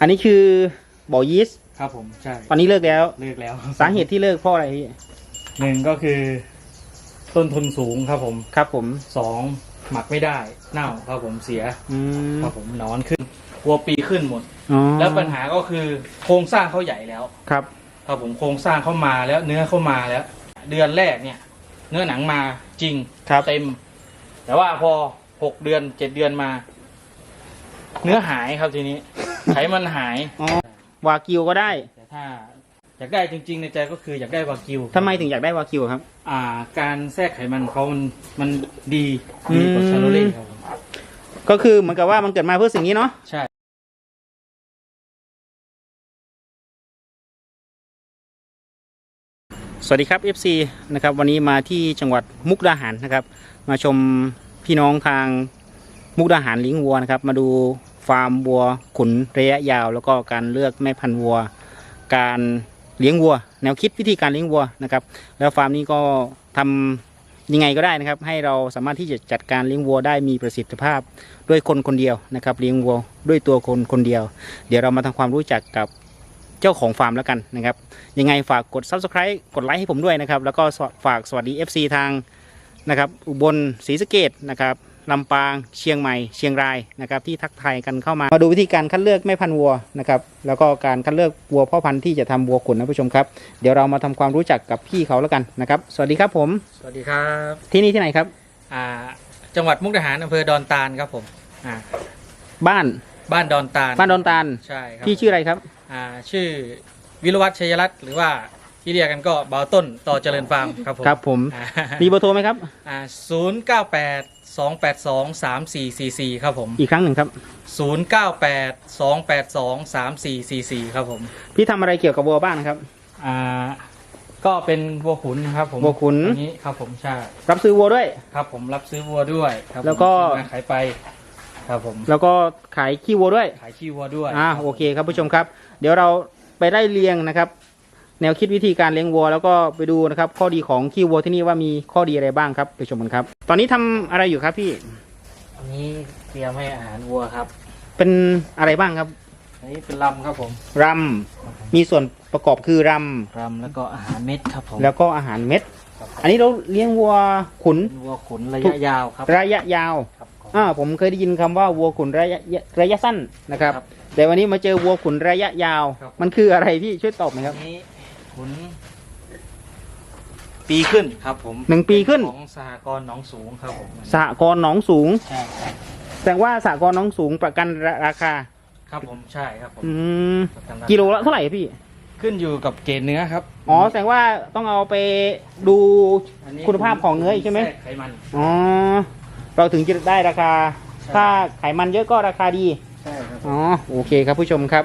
อันนี้คือบ่อยีสต์ครับผมใช่ตอนนี้เลิกแล้ว เลิกแล้วสาเหตุที่เลิกเพราะอะไรพี่หนึ่งก็คือ ต้นทุนสูงครับผมครับ ผมสองหมักไม่ได้เน่าครับผมเสียอืมครับผมหนอนขึ้นวัวปีขึ้นหมด อ๋อแล้วปัญหาก็คือโครงสร้างเขาใหญ่แล้ว ครับ ครับผมโครงสร้างเข้ามาแล้วเนื้อเข้ามาแล้ว เดือนแรกเนี่ย เนื้อหนังมาจริงครับ เต็ม แต่ว่าพอหกเดือนเจ็ดเดือนมา เนื้อหายครับทีนี้ ไขมันหาย อ๋อวากิวก็ได้แต่ถ้าอยากได้จริง ๆ ในใจก็คืออยากได้วากิวทำไมถึงอยากได้วากิวครับ อ่า การแทรกไขมันเขามันมันดีดีกว่าอืมชาโลเล่ครับผมก็คือเหมือนกับว่ามันเกิดมาเพื่อสิ่งนี้เนาะ ใช่ สวัสดีครับ FC นะครับวันนี้มาที่จังหวัดมุกดาหารนะครับ มาชมพี่น้องทางมุกดาหารเลี้ยงวัวนะครับ มาดู ฟาร์มวัวขุนระยะยาว แล้วก็การเลือกแม่พันธุ์วัว การเลี้ยงวัว แนวคิดวิธีการเลี้ยงวัวนะครับ แล้วฟาร์มนี้ก็ทำยังไงก็ได้นะครับ ให้เราสามารถที่จะจัดการเลี้ยงวัวได้มีประสิทธิภาพด้วยคนคนเดียวนะครับ เลี้ยงวัวด้วยตัวคนคนเดียว เดี๋ยวเรามาทำความรู้จักกับเจ้าของฟาร์มแล้วกันนะครับ ยังไงฝากกด subscribe กดไลค์ให้ผมด้วยนะครับ แล้วก็ฝากสวัสดี FC ทางนะครับอุบลศรีสะเกดนะครับ ลำปาง เชียงใหม่ เชียงรายนะครับที่ทักทายกันเข้ามา มาดูวิธีการคัดเลือกแม่พันธุ์วัวนะครับแล้วก็การคัดเลือกวัวพ่อพันธุ์ที่จะทำวัวขุนนะผู้ชมครับ เดี๋ยวเรามาทำความรู้จักกับพี่เขาแล้วกันนะครับสวัสดีครับผม สวัสดีครับ ที่นี่ที่ไหนครับอ่าจังหวัดมุกดาหารอำเภอดอนตาลครับผมอ่าบ้านบ้านดอนตาลบ้านดอนตาลใช่ครับพี่ชื่ออะไรครับอ่าชื่อวิรวัฒน์ชัยรัตน์หรือว่าที่เรียกกันก็เบาต้นต่อเจริญฟาร์มครับผมครับผมอ่ามีเบอร์โทรไหมครับอ่าศูนย์เก้าแปด สองแปดสองสามสี่สี่สี่ครับผม อีกครั้งหนึ่งครับศูนย์เก้าแปดสองแปดสองสามสี่สี่สี่ครับผมพี่ทำอะไรเกี่ยวกับวัวบ้างนะครับ อ่าก็เป็นวัวขุนครับผมวัวขุน อันนี้ครับผมใช่รับซื้อวัวด้วย ครับผมรับซื้อวัวด้วยครับผมแล้วก็ ซื้อมาขายไป ครับผมแล้วก็ขายขี้วัวด้วย ขายขี้วัวด้วยอ่ารับผมโอเคครับผู้ชมครับ เดี๋ยวเราไปไล่เรียงนะครับ แนวคิดวิธีการเลี้ยงวัวแล้วก็ไปดูนะครับ ข้อดีของขี้วัวที่นี่ว่ามีข้อดีอะไรบ้างครับไปชมกันครับ ตอนนี้ทำอะไรอยู่ครับพี่ อันนี้เตรียมให้อาหารวัวครับ เป็นอะไรบ้างครับอันนี้เป็นลำครับผมรำมีส่วนประกอบคือรรำแล้วก็อาหารเม็ดครับผมำแล้วก็อาหารเม็ด ครับผมอันนี้เราเลี้ยงวัวขุนเป็นวัวขุนระทุยะกยาวครับระยะยาวครับผม อ่าผมเคยได้ยินคำว่าวัวขุนระยะระยะสั้นนะครับ ครับแต่วันนี้มาเจอวัวขุนระยะยาว ครับ มันคืออะไรพี่ช่วยตอบหน่อยคอัรับ นนี้ ขุนปีขึ้นครับ ผมหนึ่งปีขึ้น ของสหกรณ์หนองสูงครับผมสหกรณ์หนองสูง ใช่ครับแสดงว่าสหกรณ์หนองสูงประกันราราคา ครับผมใช่ครับผมอืม ประนรากิโลละเท่าไหร่พี่ ขึ้นอยู่กับเกณฑ์เนื้อครับอ๋อ แสดงว่าต้องเอาไปดู อันนี้คุณภาพของเนื้ออีกใช่ไหม แทรไขมัน อ๋อ เราถึงจะได้ราคา ใช่ ถ้าไขมันเยอะก็ราคาดี ใช่ครับ อ๋อ โอเคครับผู้ชมครับ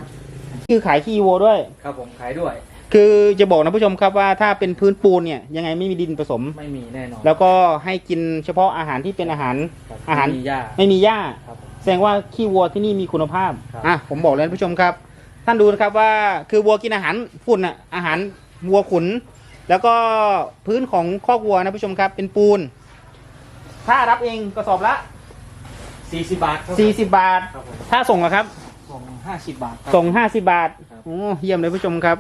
คือขายขี้วัวด้วย ครับผมขายด้วย คือจะบอกนะผู้ชมครับว่าถ้าเป็นพื้นปูนเนี่ยยังไงไม่มีดินผสม ไม่มีแน่นอน แล้วก็ให้กินเฉพาะอาหารที่เป็นอาหารครับอาหารไม่มีหญ้า ไม่มีหญ้า ครับผมแสดงว่าขี้วัวที่นี่มีคุณภาพ ครับ อะผมบอกเลยนะผู้ชมครับ ท่านดูนะครับว่าคือวัวกินอาหารฝุ่นอะอาหารวัวขุน แล้วก็พื้นของคอกวัวนะผู้ชมครับ เป็นปูน ถ้ารับเองกระสอบละ สี่สิบบาทครับ40 บาท ครับผมถ้าส่งอะครับ ส่งห้าสิบบาทครับ ส่ง 50 บาทครับ โอ้เยี่ยมเลยผู้ชมครับ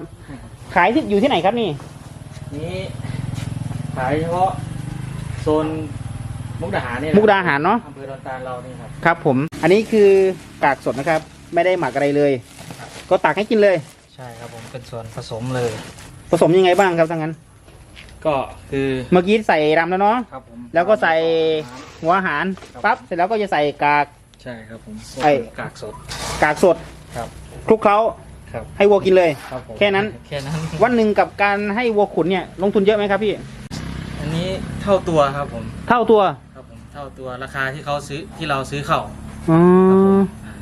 ขายที่อยู่ที่ไหนครับนี่ นี้ขายเฉพาะโซนมุกดาหารเนี่ยมุกดาหารเนาะ อำเภอดอนตาลเรานี่ครับ ครับผม อันนี้คือกากสดนะครับ ไม่ได้หมักอะไรเลย ก็ตักให้กินเลย ใช่ครับผมเป็นส่วนผสมเลย ผสมยังไงบ้างครับทั้งนั้น ก็คือเมื่อกี้ใส่รำแล้วเนาะ ครับผมแล้วก็ใส่ หัวอาหาร ปั๊บ เสร็จแล้วก็จะใส่กาก ใช่ครับผมไอ้ กากสด กากสดครับ คลุกเคล้า ครับให้วัวกินเลย ครับผมแค่นั้น แค่นั้น วันหนึ่งกับการให้วัวขุนเนี่ยลงทุนเยอะไหมครับพี่อันนี้เท่าตัวครับผม เท่าตัวครับผม เท่าตัวราคาที่เขาซื้อที่เราซื้อเข้าอ๋ออ่า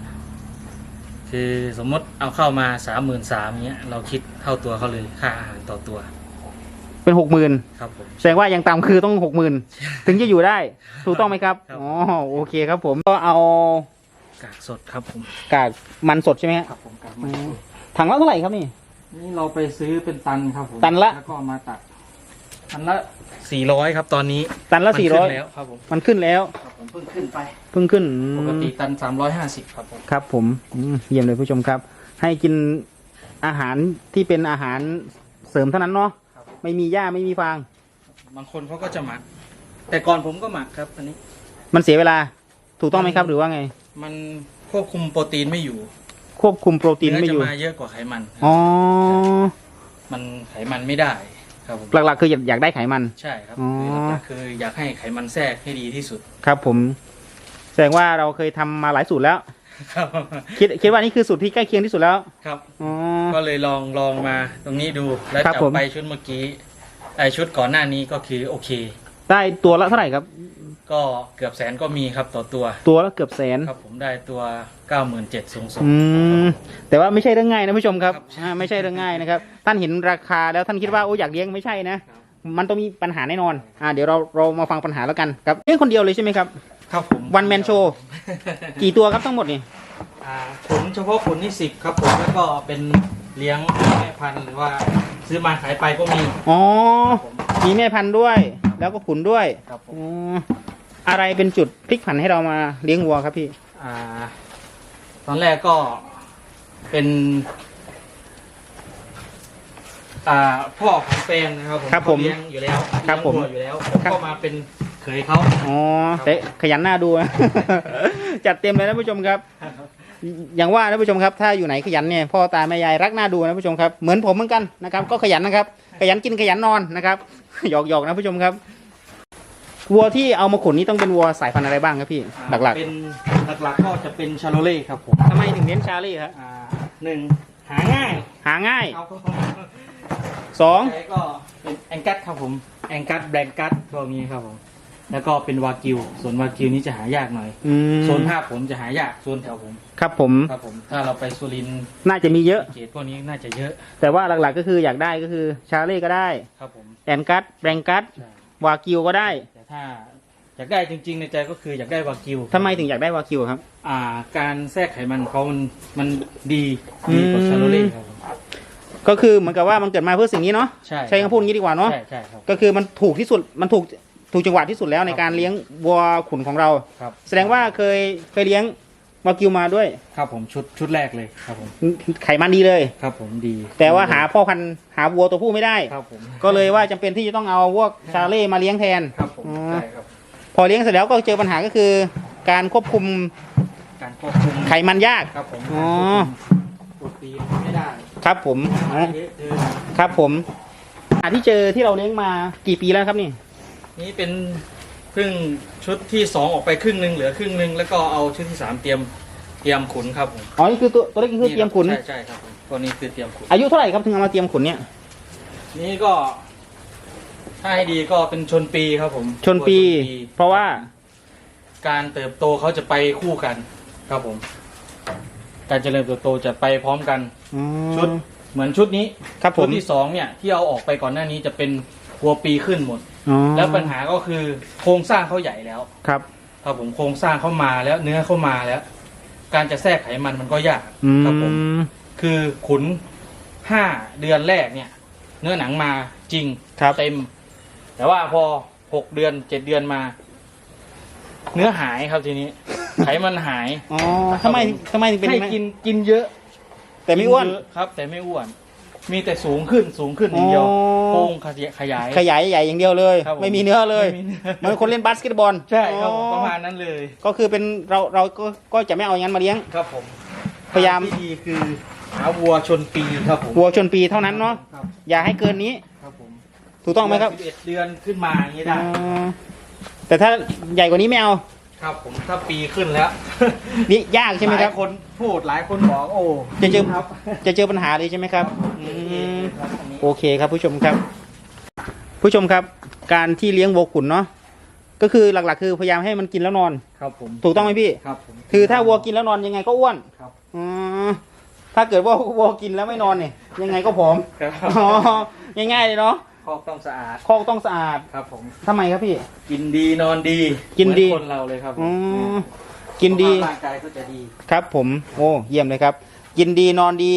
คือสมมติเอาเข้ามาสามหมื่นสามเนี้ยเราคิดเท่าตัวเขาเลยค่าอาหารต่อตัวเป็นหกหมื่นครับผม แสดงว่ายังต่ำคือต้องหกหมื่นถึงจะอยู่ได้ ถูกต้องไหมครับครับ อ๋อโอเคครับผมก็เอากากสดครับผมกากมันสดใช่ไหมฮะครับผมกากอืมันม ถังละเท่าไหร่ครับนี่ นี่เราไปซื้อเป็นตันครับผมตันละ แล้วก็เอามาตัดตันละสี่ร้อยครับตอนนี้ตันละมันสี่ขึ้ร้อยแล้วครับผมมันขึ้นแล้วครับผมผมเพิ่งขึ้นไป เพิ่งขึ้นอืมปกติตันสามร้อยห้าสิบครับผมครับผมอืมเยี่ยมเลยผู้ชมครับ ให้กินอาหารที่เป็นอาหารเสริมเท่านั้นเนาะครับไม่มีหญ้าไม่มีฟาง บางคนเขาก็จะหมัก แต่ก่อนผมก็หมักครับอันนี้ มันเสียเวลา ถูกต้องไหมครับหรือว่าไง มันควบคุมโปรตีนไม่อยู่ ควบคุมโปรตีนเนื้อไม่จะอยู่มาเยอะกว่าไขมันอ๋อมันไขมันไม่ได้ครับผมหลักๆคืออยากอยากได้ไขมัน ใช่ครับอ๋อ คือหลักๆคืออยากให้ไขมันแทรกให้ดีที่สุดครับ ผม แสดงว่าเราเคยทำมาหลายสูตรแล้ว ครับคิดคิดว่านี่คือสูตรที่ใกล้เคียงที่สุดแล้วครับ อ๋อ ก็เลยลองลองมาตรงนี้ดูแล้วครับจับผม ไปชุดเมื่อกี้ไอชุดก่อนหน้านี้ก็คือโอเค ได้ตัวละเท่าไหร่ครับ ก็เกือบแสนก็มีครับต่อตัวตัวละเกือบแสน ครับผมได้ตัวเก้าหมื่นเจ็ดสูงสุด อืมแต่ว่าไม่ใช่เรื่องง่ายนะผู้ชมครับครับ อ่าไม่ใช่เรื่องง่ายนะครับ ท่านเห็นราคาแล้วท่านคิดว่าโอ้อยากเลี้ยงไม่ใช่นะ มันต้องมีปัญหาแน่นอนอ่าเดี๋ยวเราเรามาฟังปัญหาแล้วกันครับเลี้ยงคนเดียวเลยใช่ไหมครับ ครับผม One man show กี่ตัวครับทั้งหมดนี่ อ่าขนเฉพาะขนนี่สิบครับผมแล้วก็เป็นเลี้ยงแม่พันธุ์หรือว่าซื้อมาขายไปก็มีอ๋อ ครับผมมีแม่พันธุ์ด้วย แล้วก็ขุนด้วยครับผมอ๋อ อะไรเป็นจุดพลิกผันให้เรามาเลี้ยงวัวครับพี่ อ่า ตอนแรกก็เป็น อ่าพ่อของแฟนนะครับผมครับผมเขาเลี้ยงอยู่แล้วครับผมเลี้ยงวัวอยู่แล้วผมครับ ก็มาเป็นเขยเขา อ๋อแต่ขยันหน้าดูนะ จัดเต็มเลยนะผู้ชมครับ อย่างว่านะผู้ชมครับ ถ้าอยู่ไหนขยันเนี่ยพ่อตาแม่ยายรักหน้าดูนะผู้ชมครับเหมือนผมเหมือนกันนะครับ ก็ขยันนะครับ ขยันกินขยันนอนนะครับ หยอกหยอกๆนะผู้ชมครับ วัวที่เอามาขุนนี่ต้องเป็นวัวสายพันธุ์อะไรบ้างครับพี่ หลักเป็นหลักๆก็จะเป็นชาโลเล่ครับผมๆทำไมถึงเน้นชาลี่ครับอ่าหนึ่งหาง่ายหาง่ายครับผมสองใช้ก็เป็นแองกัสครับผมแองกัสแบงกัสพวกนี้ครับผมแล้วก็เป็นวากิวส่วนวากิวนี่จะหายากหน่อยอืมโซนภาคผมจะหายากโซนแถวผมครับผมครับผมถ้าเราไปสุรินทร์น่าจะมีเยอะ เขตพวกนี้น่าจะเยอะแต่ว่าหลักๆก็คืออยากได้ก็คือชาเล่ก็ได้ ครับผมแอนกัสแบงกัสใช่วากิวก็ได้แต่ ถ้าอยากได้จริง ๆ ในใจก็คืออยากได้วากิวทำไมถึงอยากได้วากิวครับ อ่า การแทรกไขมันเขามันมันดีดีกว่าอืมชาโลเล่ครับผม ก็คือเหมือนกับว่ามันเกิดมาเพื่อสิ่งนี้เนาะใช่ ใช้คำพูดอย่างนี้ดีกว่าเนาะใช่ใช่ครับ ก็คือมันถูกที่สุดมันถูกถูกจังหวะที่สุดแล้วในการเลี้ยงวัวขุนของเรา ครับ แสดงว่าเคยเคยเลี้ยง วากิวมาด้วย ครับผมชุดชุดแรกเลยครับผมไขมันดีเลย ครับผมดีแต่ว่าหาพ่อพันธุ์หาวัวตัวผู้ไม่ได้ ครับผมก็เลยว่าจำเป็นที่จะต้องเอาพวกชาเล่มาเลี้ยงแทน ครับผมอ๋อ ใช่ครับ พอเลี้ยงเสร็จแล้วก็เจอปัญหาก็คือ การควบคุมการควบคุมไขมันยาก ครับผมอ๋อปกติไม่ได้ครับผมเยอะเกินครับผมอ่าที่เจอที่เราเลี้ยงมากี่ปีแล้วครับนี่นี่เป็น เพิ่งชุดที่สองออกไปครึ่งหนึ่งเหลือครึ่งหนึ่งแล้วก็เอาชุดที่สามเตรียมเตรียมขุนครับผมอ๋อนี่คือตัวตัวเล็กนี่คือเตรียมขุน ใช่ใช่ครับผมตัวนี้คือเตรียมขุน อายุเท่าไหร่ครับถึงเอามาเตรียมขุนเนี่ย นี่ก็ถ้าให้ดีก็เป็นชนปีครับผมชนปี ตัวเพราะว่าการเติบโตเขาจะไปคู่กันครับผม การเจริญเติบโตจะไปพร้อมกัน อืมชุด เหมือนชุดนี้ครับผชุมดที่สองเนี่ยที่เอาออกไปก่อนหน้านี้จะเป็นวัวปีขึ้นหมด อ๋อแล้วปัญหาก็คือโครงสร้างเขาใหญ่แล้ว ครับ ครับผมโครงสร้างเข้ามาแล้วเนื้อเข้ามาแล้ว การจะแทรกไขมันมันก็ยากอืครับผม มคือขุนห้าเดือนแรกเนี่ย เนื้อหนังมาจริงครับ เต็ม แต่ว่าพอหกเดือนเจ็ดเดือนมา เนื้อหายครับทีนี้ ไขมันหาย อ๋อทำไมทำไมถึงเป็นอให้ย่างนั้นกินกินเยอะแต่ไม่อ้วน กิเยะครับ แต่ไม่อ้วน มีแต่สูงขึ้นสูงขึ้นอย่างเดียวอ๋อ โค้งขยายขยาย ขยายใหญ่อย่างเดียวเลย ครับผมไม่มีเนื้อเลยไม่มีเนื้อ เหมือนคนเล่นบาสเกตบอลใช่ครับผมอ๋อประมาณนั้นเลยก็คือเป็นเราเราก็ก็จะไม่เอาอย่างนั้นมาเลี้ยง ครับผมพยายาม ทงที่ดีคือหาวัวชนปีครับผมวัวชนปีเท่านั้นเนาะครับอย่าให้เกินนี้ครับผมถูกต้องไหมครับสิบเอ็ดเดือนขึ้นมาอย่างนี้ได้อ๋อแต่ถ้าใหญ่กว่านี้ไม่เอาครับผมถ้าปีขึ้นแล้วนี่ยากใช่ไหมครับหลายคนพูดหลายคนบอกโอ้จะเจอครับจะเจอปัญหาเลยใช่ไหมครับอืมครับ อันนี้โอเคครับผู้ชมครับ ผู้ชมครับ การที่เลี้ยงวัวขุนเนาะก็คือหลักๆ คือพยายามให้มันกินแล้วนอน ครับผมถูกต้องไหมพี่ ครับผมคือถ้าวัวกินแล้วนอนยังไงก็อ้วนครับอ๋อถ้าเกิดว่าวัวกินแล้วไม่นอนเนี่ยยังไงก็ผอมครับอ๋อง่ายๆเลยเนาะคอกต้องสะอาดคอกต้องสะอาดครับผมทำไมครับพี่ กินดีนอนดีกินดี เหมือคนเราเลยครับผมอ๋อกินดี สุขภาพร่างกายก็จะดี ครับผม โอ้ เยี่ยมเลยครับ กินดีนอนดี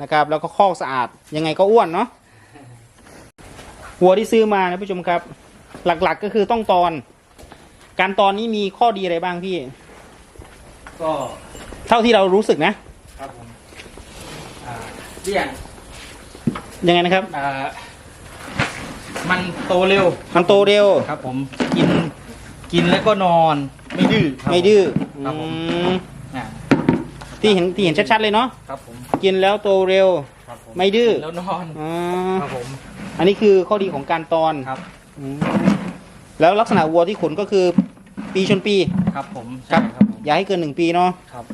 นะครับแล้วก็คอกสะอาดยังไงก็อ้วนเนาะวัวที่ซื้อมานะผู้ชมครับ หลักๆก็คือต้องตอน การตอนนี้มีข้อดีอะไรบ้างพี่ ก็เท่าที่เรารู้สึกนะครับผมอ่าเลี่ยงยังไงนะครับ อ่ามันโตเร็วมันโตเร็ว ครับผมกินกินแล้วก็นอน ไม่ดื้อครับไม่ดื้อครับผม อืมอ่า ที่เห็นที่เห็นชัดๆเลยเนาะครับผมกินแล้วโตเร็ว ครับผมไม่ดื้อแล้วนอนอ๋อครับผม อันนี้คือข้อดีของการตอนครับ อืมแล้วลักษณะวัวที่ขุนก็คือปีชนปี ครับผมครัใช่บครับผมอย่าให้เกินหนึ่งปีเนาะครับ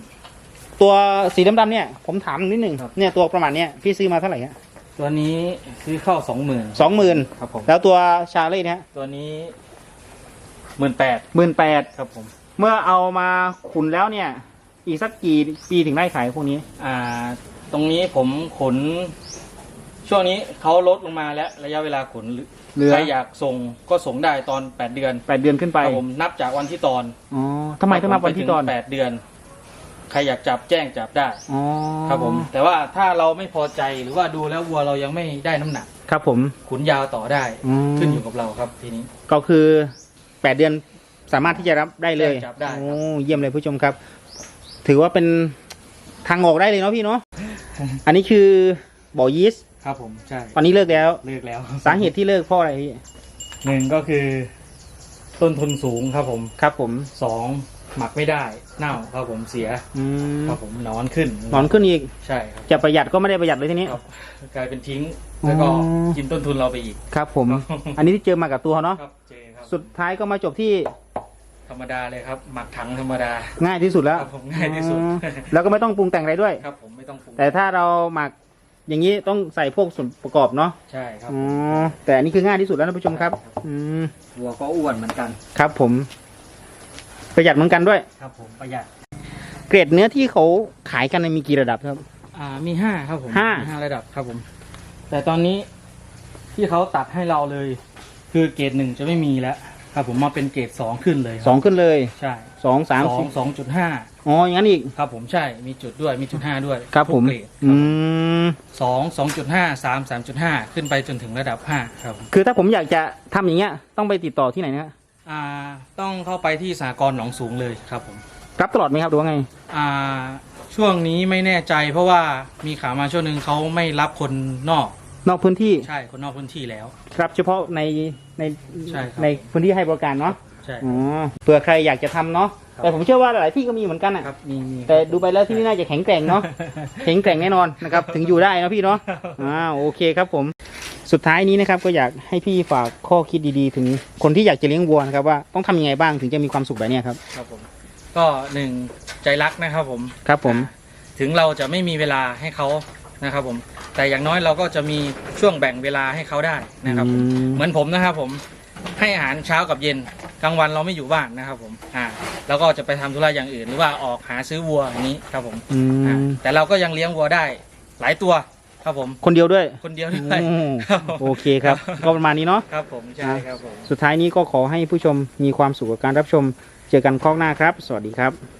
ตัวสีดำๆเนี่ยผมถามนิดหนึ่งครับ เนี่ยตัวประมาณเนี้ยพี่ซื้อมาเท่าไหร่ฮะตัวนี้ซื้อเข้าสองหมื่นสองหมื่นครับผม แล้วตัวชาเล่เนี่ยตัวนี้หมื่นแปดหมื่นแปดครับผม เมื่อเอามาขุนแล้วเนี่ย อีกสักกี่ปีถึงได้ขายพวกนี้ อ่า ตรงนี้ผมขน ช่วงนี้เขาลดลงมาแล้วระยะเวลาขนเหลือ ใครอยากส่งก็ส่งได้ตอนแปดเดือนแปดเดือนขึ้นไปครับผมนับจากวันที่ตอนอ๋อทำไมต้องนับวันที่ตอนแปดเดือน ใครอยากจับแจ้งจับได้ อ๋อครับผม แต่ว่าถ้าเราไม่พอใจหรือว่าดูแล้ววัวเรายังไม่ได้น้ำหนัก ครับผม ขุนยาวต่อได้อืม ขึ้นอยู่กับเราครับทีนี้ ก็คือแปดเดือนสามารถที่จะรับได้เลยแจ้งจับได้ครับ โอ้เยี่ยมเลยผู้ชมครับ ถือว่าเป็นทางออกได้เลยเนาะพี่เนาะอันนี้คือบ่อยีสต์ครับผมใช่ตอนนี้เลิกแล้ว เลิกแล้วสาเหตุที่เลิกเพราะอะไรพี่หนึ่งก็คือ ต้นทุนสูงครับผมครับ ผมสองหมักไม่ได้เน่าครับผมเสียอืมครับผมนอนขึ้นหนอนขึ้นอีก ใช่ครับจะประหยัดก็ไม่ได้ประหยัดเลยทีนี้ ครับกลายเป็นทิ้งแล้วก็อ๋อ กินต้นทุนเราไปอีก ครับผมอันนี้ที่เจอมากับตัวเนาะครับเจครับสุดท้ายก็มาจบที่ ธรรมดาเลยครับหมักถังธรรมดาง่ายที่สุดแล้วครับผมง่ายที่สุดอ๋อแล้วก็ไม่ต้องปรุงแต่งอะไรด้วย ครับผมไม่ต้องปรุงแต่ถ้าเราหมักอย่างนี้ต้องใส่พวกส่วนประกอบเนาะใช่ครับอ๋อแต่อันนี้คือง่ายที่สุดแล้วนะผู้ชมครับ อืมวัวก็อ้วนเหมือนกันครับผม ประหยัดเหมือนกันด้วย ครับผมประหยัดเกรดเนื้อที่เขาขายกันเนี่ยมีกี่ระดับครับ อ่ามีห้าครับผมห้าห้าระดับครับผม แต่ตอนนี้ที่เขาตัดให้เราเลย คือเกรดหนึ่งจะไม่มีแล้ว ครับผมมาเป็นเกรดสองขึ้นเลยครับสองขึ้นเลยใช่สองสามสองสี่สองจุดห้าอ๋ออย่างนั้นอีกครับผมใช่มีจุดด้วยมีจุดห้าด้วยครับผมทุกเกรดอืมสองสองจุดห้าสามสามจุดห้าขึ้นไปจนถึงระดับห้าครับผมคือถ้าผมอยากจะทำอย่างเงี้ยต้องไปติดต่อที่ไหนนะอ่าต้องเข้าไปที่สากรณ์หนองสูงเลยครับผมรับตลอดไหมครับหรือว่าไง อ่าช่วงนี้ไม่แน่ใจ เพราะว่ามีข่าวมาช่วงหนึ่งเขาไม่รับคนนอกนอกพื้นที่ใช่คนนอกพื้นที่แล้ว รับเฉพาะใน ในใช่ครับ ในพื้นที่ให้บริการเนาะใช่อ๋อเผื่อใครอยากจะทำเนาะครับ แต่ผมเชื่อว่าหลายที่ก็มีเหมือนกันอะครับมีมี แต่ดูไปแล้วที่นี่น่าจะแข็งแกร่งเนาะ แข็งแกร่งแน่นอนนะครับ ถึงอยู่ได้นะพี่เนาะอ่าโอเคครับผม สุดท้ายนี้นะครับก็อยากให้พี่ฝากข้อคิดดีๆ ถึงคนที่อยากจะเลี้ยงวัวนะครับว่าต้องทำยังไงบ้างถึงจะมีความสุขแบบเนี้ยครับครับผมก็หนึ่งใจรักนะครับผม ครับผม ถึงเราจะไม่มีเวลาให้เขา นะครับผมแต่อย่างน้อยเราก็จะมีช่วงแบ่งเวลาให้เขาได้นะครับผมอืม เหมือนผมนะครับผมให้อาหารเช้ากับเย็นกลางวันเราไม่อยู่บ้านนะครับผมอ่าแล้วก็จะไปทำธุระอย่างอื่น หรือว่าออกหาซื้อวัวอย่างนี้ครับผมอือ่ามแต่เราก็ยังเลี้ยงวัวได้หลายตัวครับผมคนเดียวด้วยคนเดียวด้วยอืมครับผม โอเคครับ ก็ประมาณนี้เนาะ ครับผมใช่ครับผม สุดท้ายนี้ก็ขอให้ผู้ชมมีความสุขกับการรับชม เจอกันคราวหน้าครับ สวัสดีครับ